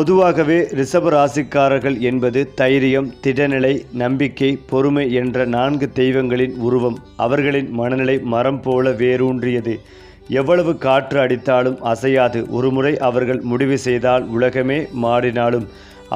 பொதுவாகவே ரிஷப ராசிக்காரர்கள் என்பது தைரியம் திடநிலை நம்பிக்கை பொறுமை என்ற நான்கு தெய்வங்களின் உருவம். அவர்களின் மனநிலை மரம் போல வேரூன்றியது. எவ்வளவு காற்று அடித்தாலும் அசையாது. ஒருமுறை அவர்கள் முடிவு செய்தால் உலகமே மாறினாலும்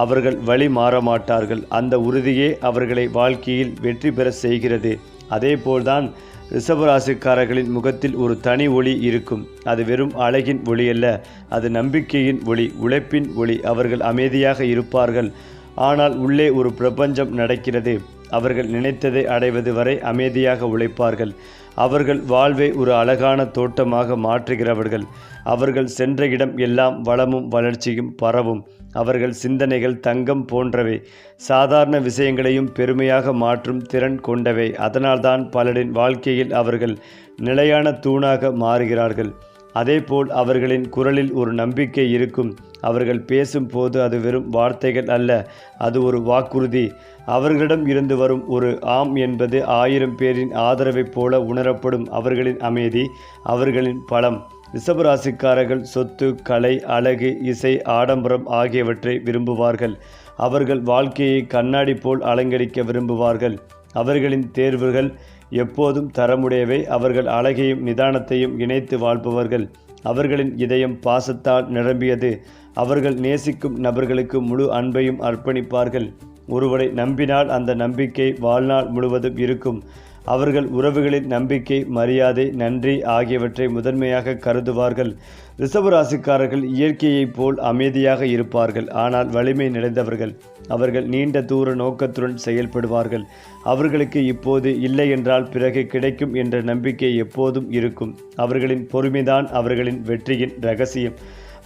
அவர்கள் வழி மாற மாட்டார்கள் அந்த உறுதியே அவர்களை வாழ்க்கையில் வெற்றி பெற செய்கிறது. அதேபோல்தான் ரிஷபராசிக்காரர்களின் முகத்தில் ஒரு தனி ஒளி இருக்கும். அது வெறும் அழகின் ஒளி அல்ல அது நம்பிக்கையின் ஒளி உழைப்பின் ஒளி. அவர்கள் அமைதியாக இருப்பார்கள். ஆனால் உள்ளே ஒரு பிரபஞ்சம் நடக்கிறது. அவர்கள் நினைத்ததை அடைவது வரை அமைதியாக உழைப்பார்கள். அவர்கள் வாழ்வை ஒரு அழகான தோட்டமாக மாற்றுகிறவர்கள். அவர்கள் சென்ற இடம் எல்லாம் வளமும் வளர்ச்சியும் பரவும். அவர்கள் சிந்தனைகள் தங்கம் போன்றவை சாதாரண விஷயங்களையும் பெருமையாக மாற்றும் திறன் கொண்டவை. அதனால்தான் பலரின் வாழ்க்கையில் அவர்கள் நிலையான தூணாக மாறுகிறார்கள். அதேபோல் அவர்களின் குரலில் ஒரு நம்பிக்கை இருக்கும். அவர்கள் பேசும்போது அது வெறும் வார்த்தைகள் அல்ல அது ஒரு வாக்குறுதி. அவர்களிடம் இருந்து வரும் ஒரு ஆம் என்பது ஆயிரம் பேரின் ஆதரவைப் போல உணரப்படும் அவர்களின் அமைதி அவர்களின் பலம். ரிஷபராசிக்காரர்கள் சொத்து கலை அழகு இசை ஆடம்பரம் ஆகியவற்றை விரும்புவார்கள். அவர்கள் வாழ்க்கையை கண்ணாடி போல் அலங்கரிக்க விரும்புவார்கள். அவர்களின் தேர்வுகள் எப்போதும் தரமுடையவை. அவர்கள் அழகையும் நிதானத்தையும் இணைத்து வாழ்பவர்கள். அவர்களின் இதயம் பாசத்தால் நிரம்பியது. அவர்கள் நேசிக்கும் நபர்களுக்கு முழு அன்பையும் அர்ப்பணிப்பார்கள். ஒருவரை நம்பினால் அந்த நம்பிக்கை வாழ்நாள் முழுவதும் இருக்கும். அவர்கள் உறவுகளின் நம்பிக்கை மரியாதை நன்றி ஆகியவற்றை முதன்மையாக கருதுவார்கள். ரிஷபராசிக்காரர்கள் இயற்கையைப் போல் அமைதியாக இருப்பார்கள். ஆனால் வலிமை நிறைந்தவர்கள் அவர்கள் நீண்ட தூர நோக்கத்துடன் செயல்படுவார்கள். அவர்களுக்கு இப்போது இல்லை என்றால் பிறகு கிடைக்கும் என்ற நம்பிக்கை எப்போதும் இருக்கும். அவர்களின் பொறுமைதான் அவர்களின் வெற்றியின் ரகசியம்.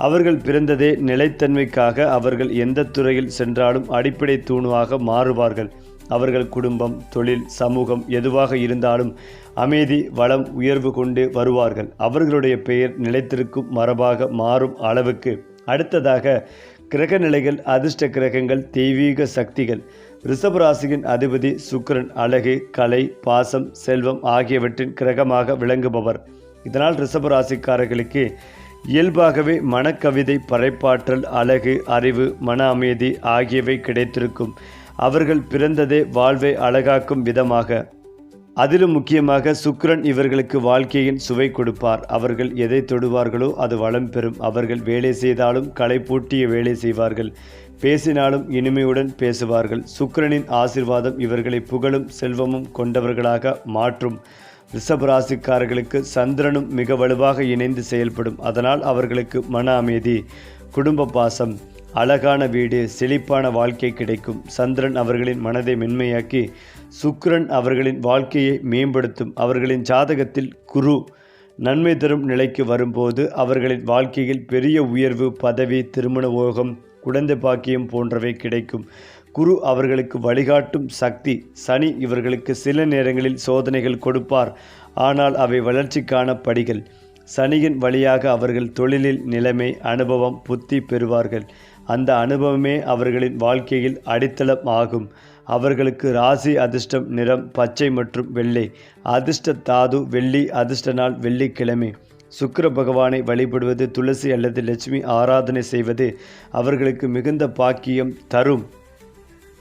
அவர்கள் பிறந்ததே நிலைத்தன்மைக்காக அவர்கள் எந்த துறையில் சென்றாலும் அடிப்படை தூணுவாக மாறுவார்கள். அவர்கள் குடும்பம் தொழில் சமூகம் எதுவாக இருந்தாலும் அமைதி வளம் உயர்வு கொண்டு வருவார்கள். அவர்களுடைய பெயர் நிலைத்திருக்கும் மரபாக மாறும் அளவுக்கு. அடுத்ததாக கிரக நிலைகள் அதிர்ஷ்ட கிரகங்கள் தெய்வீக சக்திகள். ரிஷபராசியின் அதிபதி சுக்கரன் அழகு கலை பாசம் செல்வம் ஆகியவற்றின் கிரகமாக விளங்குபவர். இதனால் ரிஷபராசிக்காரர்களுக்கு இயல்பாகவே மனக்கவிதை பறைப்பாற்றல் அழகு அறிவு மன அமைதி ஆகியவை கிடைத்திருக்கும். அவர்கள் பிறந்ததே வாழ்வை அழகாக்கும் விதமாக. அதிலும் முக்கியமாக சுக்ரன் இவர்களுக்கு வாழ்க்கையின் சுவை கொடுப்பார். அவர்கள் எதை தொடுவார்களோ அது வளம் பெறும். அவர்கள் வேலை செய்தாலும் களை பூட்டிய வேலை செய்வார்கள். பேசினாலும் இனிமையுடன் பேசுவார்கள். சுக்கிரனின் ஆசிர்வாதம் இவர்களை புகழும் செல்வமும் கொண்டவர்களாக மாற்றும். ரிஷபராசிக்காரர்களுக்கு சந்திரனும் மிக வலுவாக இணைந்து செயல்படும். அதனால் அவர்களுக்கு மன அமைதி குடும்ப பாசம் அழகான வீடு செழிப்பான வாழ்க்கை கிடைக்கும். சந்திரன் அவர்களின் மனதை மென்மையாக்கி சுக்கிரன் அவர்களின் வாழ்க்கையை மேம்படுத்தும். அவர்களின் ஜாதகத்தில் குரு நன்மை தரும் நிலைக்கு வரும்போது அவர்களின் வாழ்க்கையில் பெரிய உயர்வு பதவி திருமண ஓகம் குழந்தை பாக்கியம் போன்றவை கிடைக்கும். குரு அவர்களுக்கு வழிகாட்டும் சக்தி சனி இவர்களுக்கு சில நேரங்களில் சோதனைகள் கொடுப்பார். ஆனால் அவை வளர்ச்சிக்கான படிகள். சனியின் வழியாக அவர்கள் தொழிலில் நிலைமை அனுபவம் புத்தி பெறுவார்கள். அந்த அனுபவமே அவர்களின் வாழ்க்கையில் அடித்தளம் ஆகும் அவர்களுக்கு ராசி அதிர்ஷ்டம் நிறம் பச்சை மற்றும் வெள்ளை. அதிர்ஷ்ட தாது வெள்ளி அதிர்ஷ்ட நாள் வெள்ளிக்கிழமை. சுக்கர பகவானை வழிபடுவது துளசி அல்லது லட்சுமி ஆராதனை செய்வது அவர்களுக்கு மிகுந்த பாக்கியம் தரும்.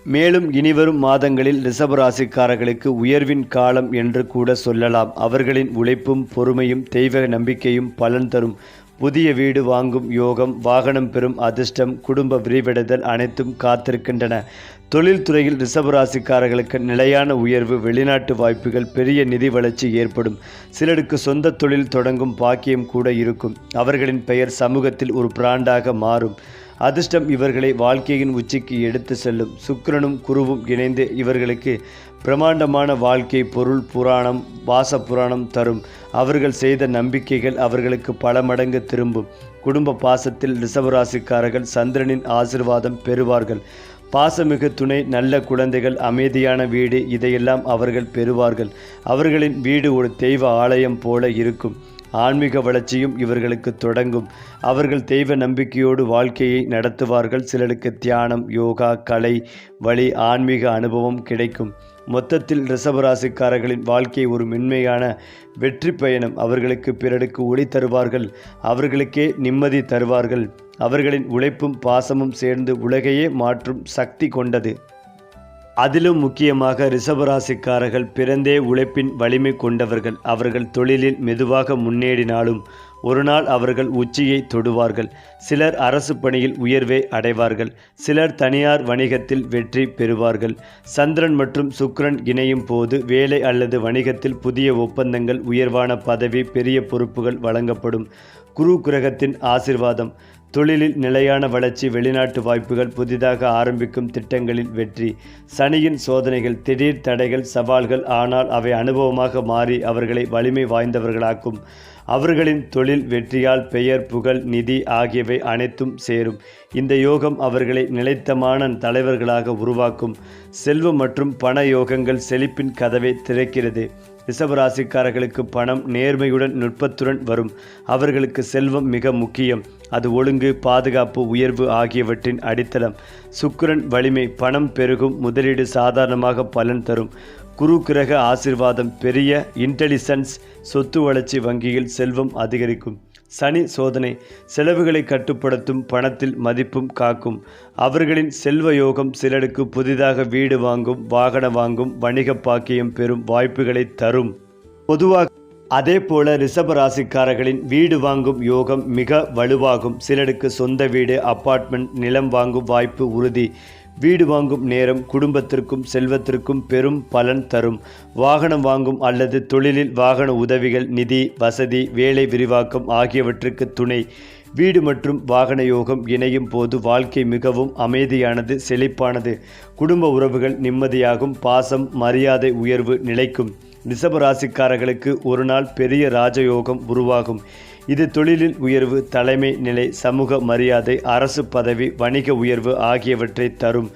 மேலும் இனிவரும் மாதங்களில் ரிஷபராசிக்காரர்களுக்கு உயர்வின் காலம் என்று கூட சொல்லலாம். அவர்களின் உழைப்பும் பொறுமையும் தெய்வ நம்பிக்கையும் பலன் தரும். புதிய வீடு வாங்கும் யோகம் வாகனம் பெறும் அதிர்ஷ்டம் குடும்ப விரிவடைதல் அனைத்தும் காத்திருக்கின்றன. தொழில்துறையில் ரிஷபராசிக்காரர்களுக்கு நிலையான உயர்வு வெளிநாட்டு வாய்ப்புகள் பெரிய நிதி வளர்ச்சி ஏற்படும். சிலருக்கு சொந்த தொழில் தொடங்கும் பாக்கியம் கூட இருக்கும். அவர்களின் பெயர் சமூகத்தில் ஒரு பிராண்டாக மாறும். அதிர்ஷ்டம் இவர்களை வாழ்க்கையின் உச்சிக்கு எடுத்து செல்லும். சுக்கிரனும் குருவும் இணைந்து இவர்களுக்கு பிரமாண்டமான வாழ்க்கை பொருள் புராணம் வாச புராணம் தரும். அவர்கள் செய்த நம்பிக்கைகள் அவர்களுக்கு பல மடங்கு திரும்பும். குடும்ப பாசத்தில் ரிசவராசிக்காரர்கள் சந்திரனின் ஆசிர்வாதம் பெறுவார்கள். பாசமிகு துணை நல்ல குழந்தைகள் அமைதியான வீடு இதையெல்லாம் அவர்கள் பெறுவார்கள். அவர்களின் வீடு ஒரு தெய்வ ஆலயம் போல இருக்கும். ஆன்மீக வளர்ச்சியும் இவர்களுக்கு தொடங்கும். அவர்கள் தெய்வ நம்பிக்கையோடு வாழ்க்கையை நடத்துவார்கள். சிலருக்கு தியானம் யோகா கலை வழி ஆன்மீக அனுபவம் கிடைக்கும். மொத்தத்தில் ரிஷபராசிக்காரர்களின் வாழ்க்கை ஒரு மென்மையான வெற்றி பயணம். அவர்களுக்கு பிறருக்கு ஒளி தருவார்கள். அவர்களுக்கே நிம்மதி தருவார்கள். அவர்களின் உழைப்பும் பாசமும் சேர்ந்து உலகையே மாற்றும் சக்தி கொண்டது. அதிலும் முக்கியமாக ரிஷபராசிக்காரர்கள் பிறந்தே உழைப்பின் வலிமை கொண்டவர்கள். அவர்கள் தொழிலில் மெதுவாக முன்னேறினாலும் ஒருநாள் அவர்கள் உச்சியை தொடுவார்கள். சிலர் அரசு பணியில் உயர்வை அடைவார்கள். சிலர் தனியார் வணிகத்தில் வெற்றி பெறுவார்கள். சந்திரன் மற்றும் சுக்ரன் இணையும் போது வேலை அல்லது வணிகத்தில் புதிய ஒப்பந்தங்கள் உயர்வான பதவி பெரிய பொறுப்புகள் வழங்கப்படும். குரு கிரகத்தின் ஆசிர்வாதம். தொழிலில் நிலையான வளர்ச்சி வெளிநாட்டு வாய்ப்புகள் புதிதாக ஆரம்பிக்கும் திட்டங்களில் வெற்றி. சனியின் சோதனைகள் திடீர் தடைகள் சவால்கள் ஆனால் அவை அனுபவமாக மாறி அவர்களை வலிமை வாய்ந்தவர்களாக்கும். அவர்களின் தொழில் வெற்றியால் பெயர் புகழ் நிதி ஆகியவை அனைத்தும் சேரும். இந்த யோகம் அவர்களை நிலைத்தமான தலைவர்களாக உருவாக்கும். செல்வம் மற்றும் பண யோகங்கள் செழிப்பின் கதவை திறக்கிறது. ரிஷபராசிக்காரர்களுக்கு பணம் நேர்மையுடன் நுட்பத்துடன் வரும். அவர்களுக்கு செல்வம் மிக முக்கியம். அது ஒழுங்கு பாதுகாப்பு உயர்வு ஆகியவற்றின் அடித்தளம். சுக்கரன் வலிமை பணம் பெருகும் முதலீடு சாதாரணமாக பலன் தரும். குரு கிரக ஆசிர்வாதம் பெரிய இன்டெலிஜென்ஸ் சொத்து வளர்ச்சி வங்கியில் செல்வம் அதிகரிக்கும். சனி சோதனை செலவுகளை கட்டுப்படுத்தும் பணத்தில் மதிப்பும் காக்கும். அவர்களின் செல்வ யோகம் சிலருக்கு புதிதாக வீடு வாங்கும் வாகனம் வாங்கும் வணிக பாக்கியம் பெறும் வாய்ப்புகளை தரும். பொதுவாக அதே போல ரிஷப ராசிக்காரர்களின் வீடு வாங்கும் யோகம் மிக வலுவாகும். சிலருக்கு சொந்த வீடு அப்பார்ட்மெண்ட் நிலம் வாங்கும் வாய்ப்பு உறுதி. வீடு வாங்கும் நேரம் குடும்பத்திற்கும் செல்வத்திற்கும் பெரும் பலன் தரும். வாகனம் வாங்கும் அல்லது தொழிலில் வாகன உதவிகள் நிதி வசதி வேலை விரிவாக்கம் ஆகியவற்றுக்கு துணை. வீடு மற்றும் வாகன யோகம் இணையும் போது வாழ்க்கை மிகவும் அமைதியானது செழிப்பானது. குடும்ப உறவுகள் நிம்மதியாகும் பாசம் மரியாதை உயர்வு நிலைக்கும். ரிஷபராசிக்காரர்களுக்கு ஒரு நாள் பெரிய ராஜயோகம் உருவாகும். இது தொழிலில் உயர்வு தலைமை நிலை சமூக மரியாதை அரசு பதவி வணிக உயர்வு ஆகியவற்றை தரும்.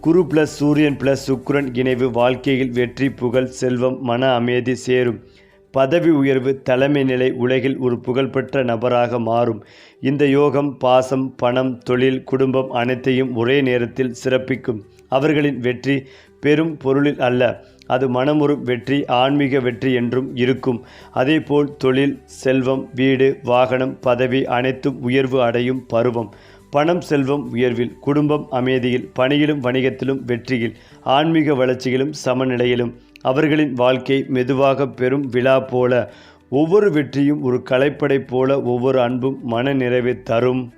குரு பிளஸ் சூரியன் பிளஸ் சுக்ரன் இணைவு வாழ்க்கையில் வெற்றி புகழ் செல்வம் மன அமைதி சேரும். பதவி உயர்வு தலைமை நிலை உலகில் ஒரு புகழ்பெற்ற நபராக மாறும். இந்த யோகம் பாசம் பணம் தொழில் குடும்பம் அனைத்தையும் ஒரே நேரத்தில் சிறப்பிக்கும். அவர்களின் வெற்றி பெரும் பொருளில் அல்ல. அது மனமுறும் வெற்றி ஆன்மீக வெற்றி என்றும் இருக்கும். அதேபோல் தொழில் செல்வம் வீடு வாகனம் பதவி அனைத்தும் உயர்வு அடையும் பருவம். பணம் செல்வம் உயர்வில் குடும்பம் அமைதியில் பணியிலும் வணிகத்திலும் வெற்றியில் ஆன்மீக வளர்ச்சியிலும் சமநிலையிலும். அவர்களின் வாழ்க்கை மெதுவாக பெறும் விழா போல. ஒவ்வொரு வெற்றியும் ஒரு கலைப்படை போல ஒவ்வொரு அன்பும் மன நிறைவை தரும்.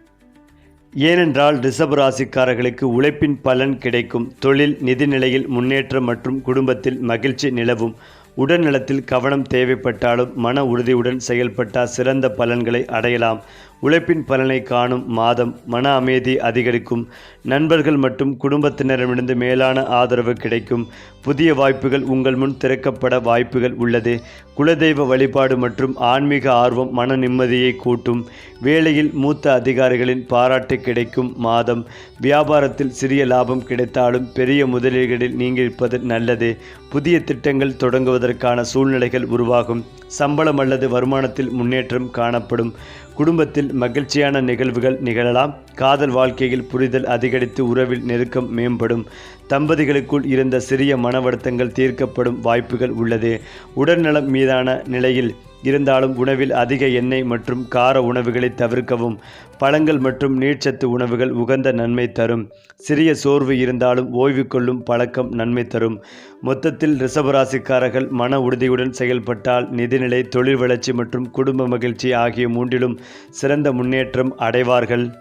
ஏனென்றால் ரிஷப ராசிக்காரர்களுக்கு உழைப்பின் பலன் கிடைக்கும். தொழில் நிதிநிலையில் முன்னேற்றம் மற்றும் குடும்பத்தில் மகிழ்ச்சி நிலவும். உடல்நலத்தில் கவனம் தேவைப்பட்டாலும் மன உறுதியுடன் செயல்பட்டால் சிறந்த பலன்களை அடையலாம். உழைப்பின் பலனை காணும் மாதம் மன அமைதி அதிகரிக்கும். நண்பர்கள் மற்றும் குடும்பத்தினரிடமிருந்து மேலான ஆதரவு கிடைக்கும். புதிய வாய்ப்புகள் உங்கள் முன் திறக்கப்பட வாய்ப்புகள் உள்ளது. குலதெய்வ வழிபாடு மற்றும் ஆன்மீக ஆர்வம் மன நிம்மதியை கூட்டும். வேலையில் மூத்த அதிகாரிகளின் பாராட்டு கிடைக்கும் மாதம். வியாபாரத்தில் சிறிய லாபம் கிடைத்தாலும் பெரிய முதலீடுகளில் நீங்கியிருப்பது நல்லது. புதிய திட்டங்கள் தொடங்குவதற்கான சூழ்நிலைகள் உருவாகும். சம்பளம் அல்லது வருமானத்தில் முன்னேற்றம் காணப்படும். குடும்பத்தில் மகிழ்ச்சியான நிகழ்வுகள் நிகழலாம். காதல் வாழ்க்கையில் புரிதல் அதிகரித்து உறவில் நெருக்கம் மேம்படும். தம்பதிகளுக்குள் இருந்த சிறிய மனவருத்தங்கள் தீர்க்கப்படும் வாய்ப்புகள் உள்ளது. உடல்நலம் மீதான நிலையில் இருந்தாலும் உணவில் அதிக எண்ணெய் மற்றும் கார உணவுகளை தவிர்க்கவும் பழங்கள் மற்றும் நீர்ச்சத்து உணவுகள் உகந்த நன்மை தரும். சிறிய சோர்வு இருந்தாலும் ஓய்வு கொள்ளும் பழக்கம் நன்மை தரும். மொத்தத்தில் ரிசபராசிக்காரர்கள் மன உறுதியுடன் செயல்பட்டால் நிதிநிலை தொழில் வளர்ச்சி மற்றும் குடும்ப மகிழ்ச்சி ஆகிய மூன்றிலும் சிறந்த முன்னேற்றம் அடைவார்கள்.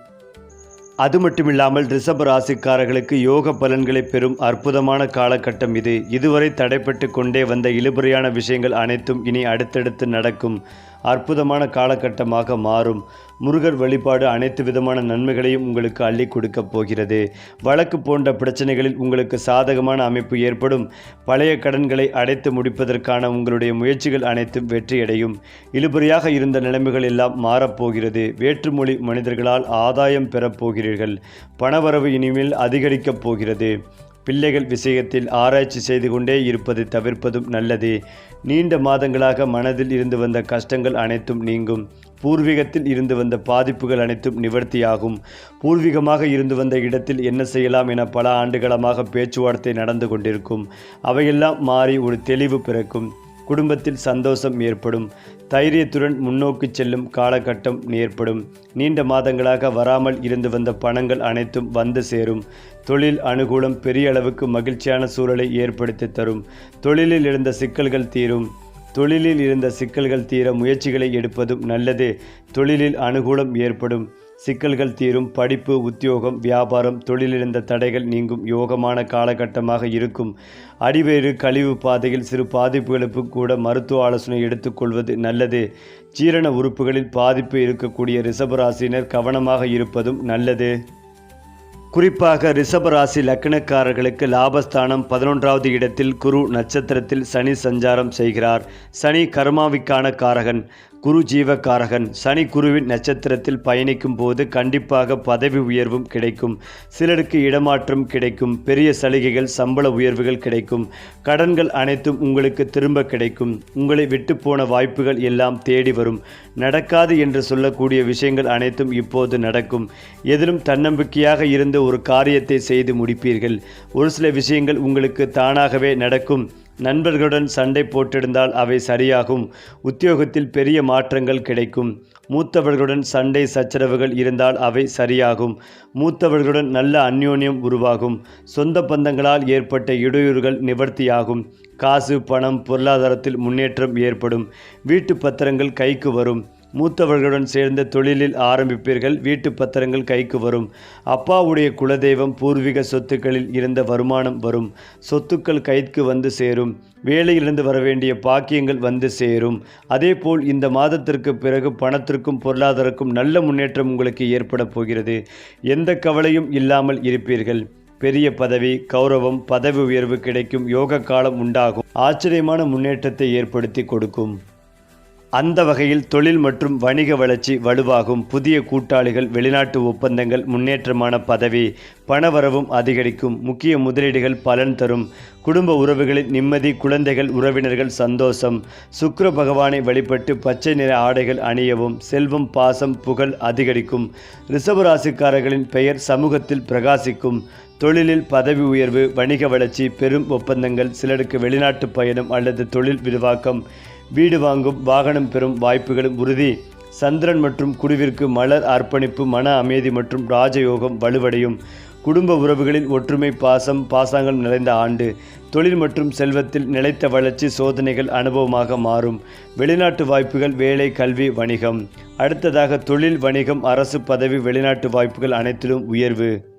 அது மட்டுமில்லாமல் ரிஷப ராசிக்காரர்களுக்கு யோக பலன்களை பெறும் அற்புதமான காலகட்டம் இது. இதுவரை தடைப்பட்டு கொண்டே வந்த இழுபறியான விஷயங்கள் அனைத்தும் இனி அடுத்தடுத்து நடக்கும். அற்புதமான காலகட்டமாக மாறும். முருகர் வழிபாடு அனைத்து விதமான நன்மைகளையும் உங்களுக்கு அள்ளி கொடுக்கப் போகிறது. வழக்கு போன்ற பிரச்சனைகளில் உங்களுக்கு சாதகமான அமைப்பு ஏற்படும். பழைய கடன்களை அடைத்து முடிப்பதற்கான உங்களுடைய முயற்சிகள் அனைத்தும் வெற்றியடையும். இழுபறியாக இருந்த நிலைமைகள் எல்லாம் மாறப்போகிறது வேற்றுமொழி மனிதர்களால் ஆதாயம் பெறப்போகிறீர்கள் பணவரவு இனிமேல் அதிகரிக்கப் போகிறது. பிள்ளைகள் விஷயத்தில் ஆராய்ச்சி செய்து கொண்டே இருப்பது தவிர்ப்பதும் நல்லது. நீண்ட மாதங்களாக மனதில் இருந்து வந்த கஷ்டங்கள் அனைத்தும் நீங்கும். பூர்வீகத்தில் இருந்து வந்த பாதிப்புகள் அனைத்தும் நிவர்த்தியாகும். பூர்வீகமாக இருந்து வந்த இடத்தில் என்ன செய்யலாம் என பல ஆண்டுகளமாக பேச்சுவார்த்தை நடந்து கொண்டிருக்கும். அவையெல்லாம் மாறி ஒரு தெளிவு பிறக்கும். குடும்பத்தில் சந்தோஷம் ஏற்படும். தைரியத்துடன் முன்னோக்கி செல்லும் காலகட்டம் ஏற்படும் நீண்ட மாதங்களாக வராமல் இருந்து வந்த பணங்கள் அனைத்தும் வந்து சேரும். தொழில் அனுகூலம் பெரிய அளவுக்கு மகிழ்ச்சியான சூழலை ஏற்படுத்தி தரும். தொழிலில் இருந்த சிக்கல்கள் தீரும். தொழிலில் இருந்த சிக்கல்கள் தீர முயற்சிகளை எடுப்பதும் நல்லது. தொழிலில் அனுகூலம் ஏற்படும். சிக்கல்கள் தீரும் படிப்பு உத்தியோகம் வியாபாரம் தொழிலிருந்த தடைகள் நீங்கும் யோகமான காலகட்டமாக இருக்கும். அடிவேறு கழிவு பாதையில் சிறு பாதிப்புகளுக்கு கூட மருத்துவ ஆலோசனை எடுத்துக்கொள்வது நல்லது. ஜீரண உறுப்புகளில் பாதிப்பு இருக்கக்கூடிய ரிஷபராசினர் கவனமாக இருப்பதும் நல்லது. குறிப்பாக ரிஷபராசி லக்னக்காரர்களுக்கு லாபஸ்தானம் பதினொன்றாவது இடத்தில் குரு நட்சத்திரத்தில் சனி சஞ்சாரம் செய்கிறார். சனி கர்மாவிக்கான காரகன். குரு ஜீவகாரகன் சனி குருவின் நட்சத்திரத்தில் பயணிக்கும் போது கண்டிப்பாக பதவி உயர்வும் கிடைக்கும். சிலருக்கு இடமாற்றம் கிடைக்கும். பெரிய சலுகைகள் சம்பள உயர்வுகள் கிடைக்கும். கடன்கள் அனைத்தும் உங்களுக்கு திரும்ப கிடைக்கும். உங்களை விட்டு போன வாய்ப்புகள் எல்லாம் தேடி வரும். நடக்காது என்று சொல்லக்கூடிய விஷயங்கள் அனைத்தும் இப்போது நடக்கும். எதிலும் தன்னம்பிக்கையாக இருந்து ஒரு காரியத்தை செய்து முடிப்பீர்கள். ஒரு சில விஷயங்கள் உங்களுக்கு தானாகவே நடக்கும். நண்பர்களுடன் சண்டை போட்டிருந்தால் அவை சரியாகும். உத்தியோகத்தில் பெரிய மாற்றங்கள் கிடைக்கும். மூத்தவர்களுடன் சண்டை சச்சரவுகள் இருந்தால் அவை சரியாகும். மூத்தவர்களுடன் நல்ல அந்யோன்யம் உருவாகும். சொந்த பந்தங்களால் ஏற்பட்ட இடையூறுகள் நிவர்த்தியாகும். காசு பணம் பொருளாதாரத்தில் முன்னேற்றம் ஏற்படும். வீட்டு பத்திரங்கள் கைக்கு வரும். மூத்தவர்களுடன் சேர்ந்த தொழிலில் ஆரம்பிப்பீர்கள். வீட்டு பத்திரங்கள் கைக்கு வரும். அப்பாவுடைய குலதெய்வம் பூர்வீக சொத்துக்களில் இருந்த வருமானம் வரும். சொத்துக்கள் கைக்கு வந்து சேரும். வேலையிலிருந்து வர வேண்டிய பாக்கியங்கள் வந்து சேரும். அதேபோல் இந்த மாதத்திற்கு பிறகு பணத்திற்கும் பொருளாதாரக்கும் நல்ல முன்னேற்றம் உங்களுக்கு ஏற்பட போகிறது. எந்த கவலையும் இல்லாமல் இருப்பீர்கள். பெரிய பதவி கௌரவம் பதவி உயர்வு கிடைக்கும் யோக காலம் உண்டாகும். ஆச்சரியமான முன்னேற்றத்தை ஏற்படுத்தி கொடுக்கும். அந்த வகையில் தொழில் மற்றும் வணிக வளர்ச்சி வலுவாகும். புதிய கூட்டாளிகள் வெளிநாட்டு ஒப்பந்தங்கள் முன்னேற்றமான பதவி பணவரவும் அதிகரிக்கும். முக்கிய முதலீடுகள் பலன் தரும். குடும்ப உறவுகளில் நிம்மதி குழந்தைகள் உறவினர்கள் சந்தோஷம். சுக்கர பகவானை வழிபட்டு பச்சை நிற ஆடைகள் அணியவும் செல்வம் பாசம் புகழ் அதிகரிக்கும். ரிஷபராசிக்காரர்களின் பெயர் சமூகத்தில் பிரகாசிக்கும். தொழிலில் பதவி உயர்வு வணிக வளர்ச்சி பெரும் ஒப்பந்தங்கள் சிலருக்கு வெளிநாட்டு பயணம் அல்லது தொழில் விரிவாக்கம். வீடு வாங்கும் வாகனம் பெறும் வாய்ப்புகளும் உறுதி. சந்திரன் மற்றும் குருவிற்கு மலர் அர்ப்பணிப்பு மன அமைதி மற்றும் ராஜயோகம் வலுவடையும். குடும்ப உறவுகளில் ஒற்றுமை பாசம் பாசாங்கம் நிறைந்த ஆண்டு. தொழில் மற்றும் செல்வத்தில் நிலைத்த வளர்ச்சி சோதனைகள் அனுபவமாக மாறும். வெளிநாட்டு வாய்ப்புகள் வேலை கல்வி வணிகம். அடுத்ததாக தொழில் வணிகம் அரசு பதவி வெளிநாட்டு வாய்ப்புகள் அனைத்திலும் உயர்வு.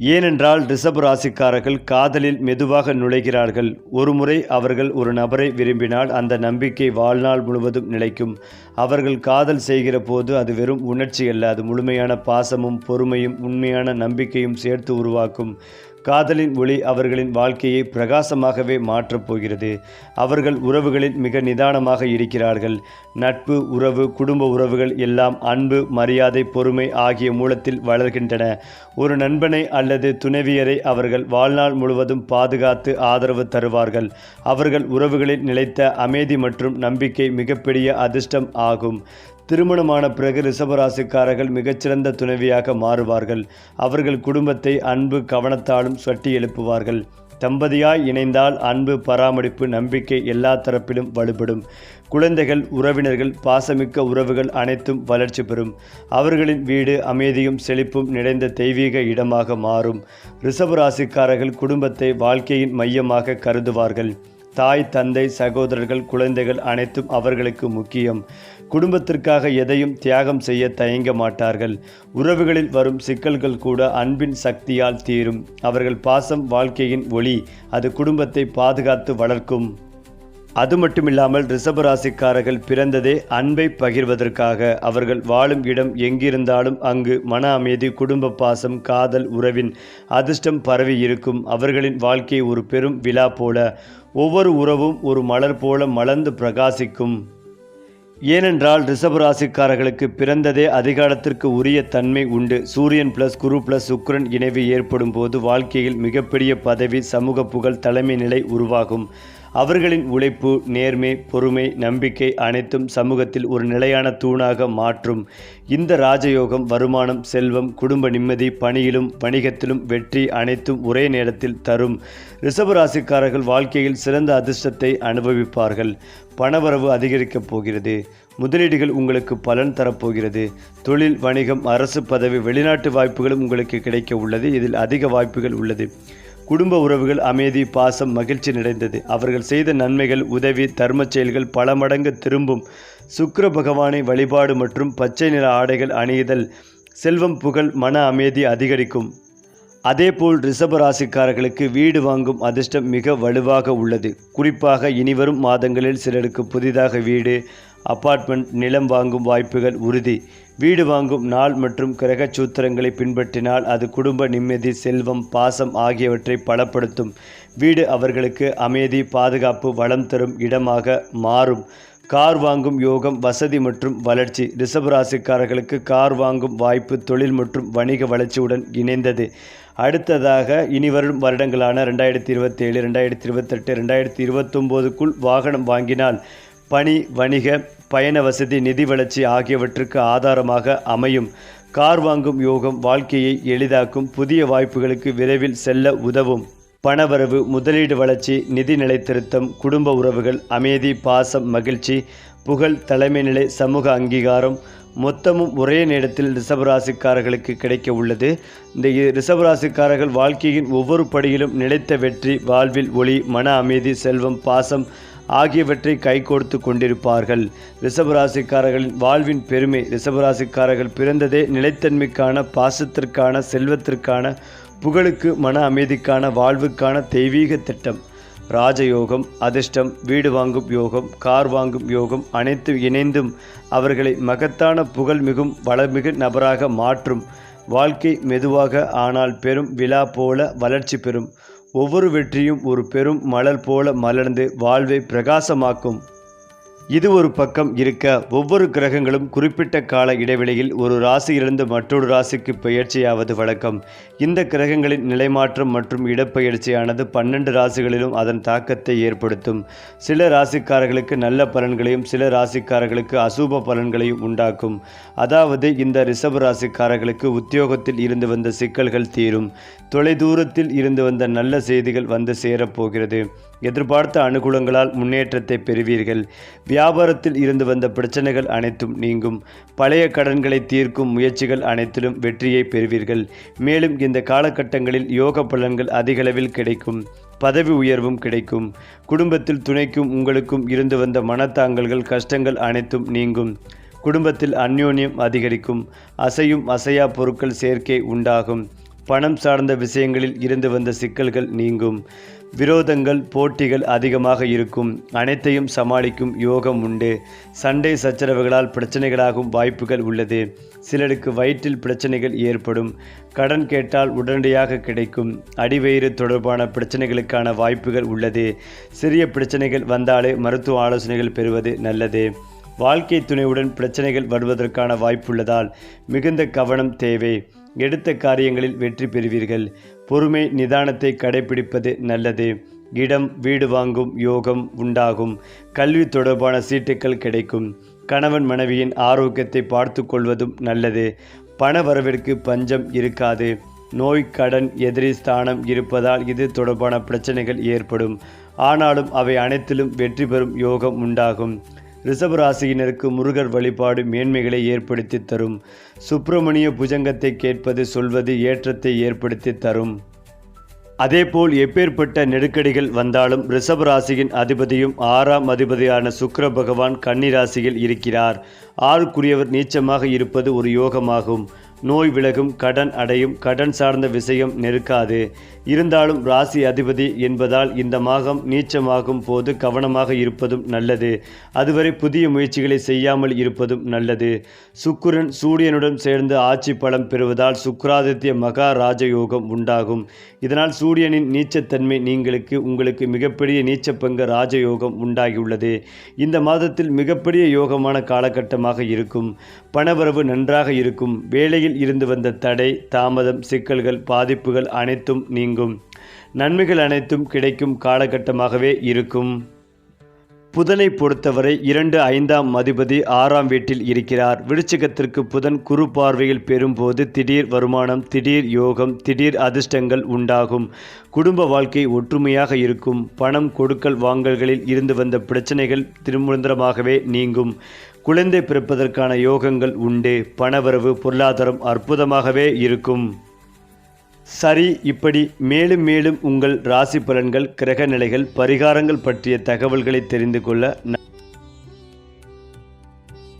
ஏனென்றால் ரிஷப ராசிக்காரர்கள் காதலில் மெதுவாக நுழைகிறார்கள். ஒருமுறை அவர்கள் ஒரு நபரை விரும்பினால் அந்த நம்பிக்கை வாழ்நாள் முழுவதும் நிலைக்கும். அவர்கள் காதல் செய்கிற போது அது வெறும் உணர்ச்சி அல்ல அது முழுமையான பாசமும் பொறுமையும் உண்மையான நம்பிக்கையும் சேர்த்து உருவாக்கும். காதலின் ஒளி அவர்களின் வாழ்க்கையை பிரகாசமாகவே மாற்றப் போகிறது. அவர்கள் உறவுகளில் மிக நிதானமாக இருக்கிறார்கள். நட்பு உறவு குடும்ப உறவுகள் எல்லாம் அன்பு மரியாதை பொறுமை ஆகிய மூலத்தில் வளர்கின்றன. ஒரு நண்பனை அல்லது துணைவியரை அவர்கள் வாழ்நாள் முழுவதும் பாதுகாத்து ஆதரவு தருவார்கள். அவர்கள் உறவுகளில் நிலைத்த அமைதி மற்றும் நம்பிக்கை மிகப்பெரிய அதிர்ஷ்டம் ஆகும். திருமணமான பிறகு ரிஷபராசிக்காரர்கள் மிகச்சிறந்த துணைவியாக மாறுவார்கள். அவர்கள் குடும்பத்தை அன்பு கவனத்தாலும் சட்டி எழுப்புவார்கள். தம்பதியாய் இணைந்தால் அன்பு பராமரிப்பு நம்பிக்கை எல்லா தரப்பிலும் வலுப்படும். குழந்தைகள் உறவினர்கள் பாசமிக்க உறவுகள் அனைத்தும் வளர்ச்சி பெறும். அவர்களின் வீடு அமைதியும் செழிப்பும் நிறைந்த தெய்வீக இடமாக மாறும். ரிஷபராசிக்காரர்கள் குடும்பத்தை வாழ்க்கையின் மையமாக கருதுவார்கள். தாய் தந்தை சகோதரர்கள் குழந்தைகள் அனைத்தும் அவர்களுக்கு முக்கியம். குடும்பத்திற்காக எதையும் தியாகம் செய்ய தயங்க மாட்டார்கள். உறவுகளில் வரும் சிக்கல்கள் கூட அன்பின் சக்தியால் தீரும். அவர்கள் பாசம் வாழ்க்கையின் ஒளி அது குடும்பத்தை பாதுகாத்து வளர்க்கும். அது மட்டுமில்லாமல் ரிஷபராசிக்காரர்கள் பிறந்ததே அன்பை பகிர்வதற்காக. அவர்கள் வாழும் இடம் எங்கிருந்தாலும் அங்கு மன அமைதி குடும்ப பாசம் காதல் உறவின் அதிர்ஷ்டம் பரவி இருக்கும். அவர்களின் வாழ்க்கை ஒரு பெரும் விழா போல. ஒவ்வொரு உறவும் ஒரு மலர் போல மலர்ந்து பிரகாசிக்கும். ஏனென்றால் ரிஷபராசிக்காரர்களுக்கு பிறந்ததே அதிகாரத்திற்கு உரிய தன்மை உண்டு. சூரியன் பிளஸ் குரு பிளஸ் சுக்ரன் இணைவு ஏற்படும் போது வாழ்க்கையில் மிகப்பெரிய பதவி சமூக புகழ் தலைமை நிலை உருவாகும். அவர்களின் உழைப்பு நேர்மை பொறுமை நம்பிக்கை அனைத்தும் சமூகத்தில் ஒரு நிலையான தூணாக மாற்றும். இந்த ராஜயோகம் வருமானம் செல்வம் குடும்ப நிம்மதி பணியிலும் வணிகத்திலும் வெற்றி அனைத்தும் ஒரே நேரத்தில் தரும். ரிஷபராசிக்காரர்கள் வாழ்க்கையில் சிறந்த அதிர்ஷ்டத்தை அனுபவிப்பார்கள். பணவரவு அதிகரிக்கப் போகிறது. முதலீடுகள் உங்களுக்கு பலன் தரப்போகிறது. தொழில் வணிகம் அரசு பதவி வெளிநாட்டு வாய்ப்புகளும் உங்களுக்கு கிடைக்க உள்ளது. இதில் அதிக வாய்ப்புகள் உள்ளது. குடும்ப உறவுகள் அமைதி பாசம் மகிழ்ச்சி நிறைந்தது. அவர்கள் செய்த நன்மைகள் உதவி தர்ம செயல்கள் பல மடங்கு திரும்பும். சுக்கர பகவானை வழிபாடு மற்றும் பச்சை நிற ஆடைகள் அணியுதல் செல்வம் புகழ் மன அமைதி அதிகரிக்கும். அதேபோல் ரிஷபராசிக்காரர்களுக்கு வீடு வாங்கும் அதிர்ஷ்டம் மிக வலுவாக உள்ளது. குறிப்பாக இனிவரும் மாதங்களில் சிலருக்கு புதிதாக வீடு அபார்ட்மெண்ட் நிலம் வாங்கும் வாய்ப்புகள் உறுதி. வீடு வாங்கும் நாள் மற்றும் கிரக சூத்திரங்களை பின்பற்றினால் அது குடும்ப நிம்மதி செல்வம் பாசம் ஆகியவற்றை பலப்படுத்தும். வீடு அவர்களுக்கு அமைதி பாதுகாப்பு வளம் தரும் இடமாக மாறும். கார் வாங்கும் யோகம் வசதி மற்றும் வளர்ச்சி. ரிஷபராசிக்காரர்களுக்கு கார் வாங்கும் வாய்ப்பு தொழில் மற்றும் வணிக வளர்ச்சியுடன் இணைந்தது. அடுத்ததாக இனிவரும் வருடங்களான ரெண்டாயிரத்தி இருபத்தேழு ரெண்டாயிரத்தி இருபத்தெட்டு ரெண்டாயிரத்தி இருபத்தொம்போதுக்குள் வாகனம் வாங்கினால் பணி வணிக பயண வசதி நிதி வளர்ச்சி ஆகியவற்றுக்கு ஆதாரமாக அமையும். கார் வாங்கும் யோகம் வாழ்க்கையை எளிதாக்கும் புதிய வாய்ப்புகளுக்கு விரைவில் செல்ல உதவும். பணவரவு முதலீடு வளர்ச்சி நிதி நிலைத்திருத்தம் குடும்ப உறவுகள் அமைதி பாசம் மகிழ்ச்சி புகழ் தலைமை நிலை சமூக அங்கீகாரம் மொத்தமும் ஒரே நேரத்தில் ரிஷபராசிக்காரர்களுக்கு கிடைக்க உள்ளது. இந்த இ- ரிஷபராசிக்காரர்கள் வாழ்க்கையின் ஒவ்வொரு படியிலும் நிலைத்த வெற்றி வாழ்வில் ஒளி மன அமைதி செல்வம் பாசம் ஆகியவற்றை கைகோர்த்து கொண்டிருப்பார்கள். ரிஷபராசிக்காரர்களின் வாழ்வின் பெருமை ரிஷபராசிக்காரர்கள் பிறந்ததே நிலைத்தன்மைக்கான பாசத்திற்கான செல்வத்திற்கான புகழுக்கு மன அமைதிக்கான வாழ்வுக்கான தெய்வீக திட்டம். ராஜயோகம் அதிர்ஷ்டம் வீடு வாங்கும் யோகம் கார் வாங்கும் யோகம் அனைத்து இணைந்தும் அவர்களை மகத்தான புகழ் மிகும் வளமிகு நபராக மாற்றும். வாழ்க்கை மெதுவாக ஆனால் பெரும் விழா போல வளர்ச்சி பெறும். ஒவ்வொரு வெற்றியும் ஒரு பெரும் மலர் போல மலர்ந்து வாழ்வை பிரகாசமாக்கும். இது ஒரு பக்கம் இருக்க ஒவ்வொரு கிரகங்களும் குறிப்பிட்ட கால இடைவெளியில் ஒரு ராசியிலிருந்து மற்றொரு ராசிக்கு பெயர்ச்சியாவது வழக்கம். இந்த கிரகங்களின் நிலைமாற்றம் மற்றும் இடப்பெயர்ச்சியானது பன்னெண்டு ராசிகளிலும் அதன் தாக்கத்தை ஏற்படுத்தும். சில ராசிக்காரர்களுக்கு நல்ல பலன்களையும் சில ராசிக்காரர்களுக்கு அசூப பலன்களையும் உண்டாக்கும். அதாவது இந்த ரிஷப ராசிக்காரர்களுக்கு உத்தியோகத்தில் இருந்து வந்த சிக்கல்கள் தீரும். தொலைதூரத்தில் இருந்து வந்த நல்ல செய்திகள் வந்து சேரப்போகிறது. எதிர்பார்த்த அனுகூலங்களால் முன்னேற்றத்தை பெறுவீர்கள். வியாபாரத்தில் இருந்து வந்த பிரச்சனைகள் அனைத்தும் நீங்கும். பழைய கடன்களை தீர்க்கும் முயற்சிகள் அனைத்திலும் வெற்றியை பெறுவீர்கள். மேலும் இந்த காலகட்டங்களில் யோக பலன்கள் அதிகளவில் கிடைக்கும். பதவி உயர்வும் கிடைக்கும். குடும்பத்தில் துணைக்கும் உங்களுக்கும் இருந்து வந்த மனத்தாங்கல்கள் கஷ்டங்கள் அனைத்தும் நீங்கும். குடும்பத்தில் அந்யோன்யம் அதிகரிக்கும். அசையும் அசையா பொருட்கள் சேர்க்கை உண்டாகும். பணம் சார்ந்த விஷயங்களில் இருந்து வந்த சிக்கல்கள் நீங்கும். விரோதங்கள் போட்டிகள் அதிகமாக இருக்கும். அனைத்தையும் சமாளிக்கும் யோகம் உண்டு. சண்டை சச்சரவுகளால் பிரச்சனைகளாகும் வாய்ப்புகள் உள்ளது. சிலருக்கு வயிற்றில் பிரச்சனைகள் ஏற்படும். கடன் கேட்டால் உடனடியாக கிடைக்கும். அடிவயிறு தொடர்பான பிரச்சனைகளுக்கான வாய்ப்புகள் உள்ளது. சிறிய பிரச்சனைகள் வந்தாலே மருத்துவ ஆலோசனைகள் பெறுவது நல்லது. வாழ்க்கை துணையுடன் பிரச்சனைகள் வருவதற்கான வாய்ப்புள்ளதால் மிகுந்த கவனம் தேவை. எடுத்த காரியங்களில் வெற்றி பெறுவீர்கள். பொறுமை நிதானத்தை கடைபிடிப்பது நல்லது. இடம் வீடு வாங்கும் யோகம் உண்டாகும். கல்வி தொடர்பான சீட்டுக்கள் கிடைக்கும். கணவன் மனைவியின் ஆரோக்கியத்தை பார்த்து கொள்வதும் நல்லது. பண வரவிற்கு பஞ்சம் இருக்காது. நோய் கடன் எதிரி ஸ்தானம் இருப்பதால் இது தொடர்பான பிரச்சனைகள் ஏற்படும். ஆனாலும் அவை அனைத்திலும் வெற்றி பெறும் யோகம் உண்டாகும். ரிஷபராசியினருக்கு முருகர் வழிபாடு மேன்மைகளை ஏற்படுத்தி தரும். சுப்பிரமணிய புஜங்கத்தை கேட்பது சொல்வது ஏற்றத்தை ஏற்படுத்தி தரும். அதேபோல் எப்பேற்பட்ட நெருக்கடிகள் வந்தாலும் ரிஷப ராசியின் அதிபதியும் ஆறாம் அதிபதியான சுக்கர பகவான் கன்னி ராசியில் இருக்கிறார். ஆறுக்குரியவர் நீச்சமாக இருப்பது ஒரு யோகமாகும். நோய் விலகும் கடன் அடையும் கடன் சார்ந்த விஷயம் நெருக்காது. இருந்தாலும் ராசி அதிபதி என்பதால் இந்த மாகம் நீச்சமாகும் போது கவனமாக இருப்பதும் நல்லது. அதுவரை புதிய முயற்சிகளை செய்யாமல் இருப்பதும் நல்லது. சுக்குரன் சூரியனுடன் சேர்ந்து ஆட்சி பலம் பெறுவதால் சுக்கிராதித்ய மகா ராஜயோகம் உண்டாகும். இதனால் சூரியனின் நீச்சத்தன்மை நீங்களுக்கு உங்களுக்கு மிகப்பெரிய நீச்சப்பங்க ராஜயோகம் உண்டாகியுள்ளது. இந்த மாதத்தில் மிகப்பெரிய யோகமான காலகட்டமாக இருக்கும். பணவரவு நன்றாக இருக்கும். வேலையில் இருந்து வந்த தடை தாமதம் சிக்கல்கள் பாதிப்புகள் அனைத்தும் நீங்கும். நன்மைகள் அனைத்தும் கிடைக்கும் காலகட்டமாகவே இருக்கும். புதனை பொறுத்தவரை இரண்டு ஐந்தாம் அதிபதி ஆறாம் வீட்டில் இருக்கிறார். விருச்சிகத்திற்கு புதன் குறு பார்வையில் பெறும்போது திடீர் வருமானம் திடீர் யோகம் திடீர் அதிர்ஷ்டங்கள் உண்டாகும். குடும்ப வாழ்க்கை ஒற்றுமையாக இருக்கும். பணம் கொடுக்கல் வாங்கல்களில் இருந்து வந்த பிரச்சனைகள் திருமந்திரமாகவே நீங்கும். குழந்தை பிறப்பதற்கான யோகங்கள் உண்டு பணவரவு பொருளாதாரம் அற்புதமாகவே இருக்கும். சரி இப்படி மேலும் மேலும் உங்கள் ராசி பலன்கள் கிரக நிலைகள் பரிகாரங்கள் பற்றிய தகவல்களை தெரிந்து கொள்ள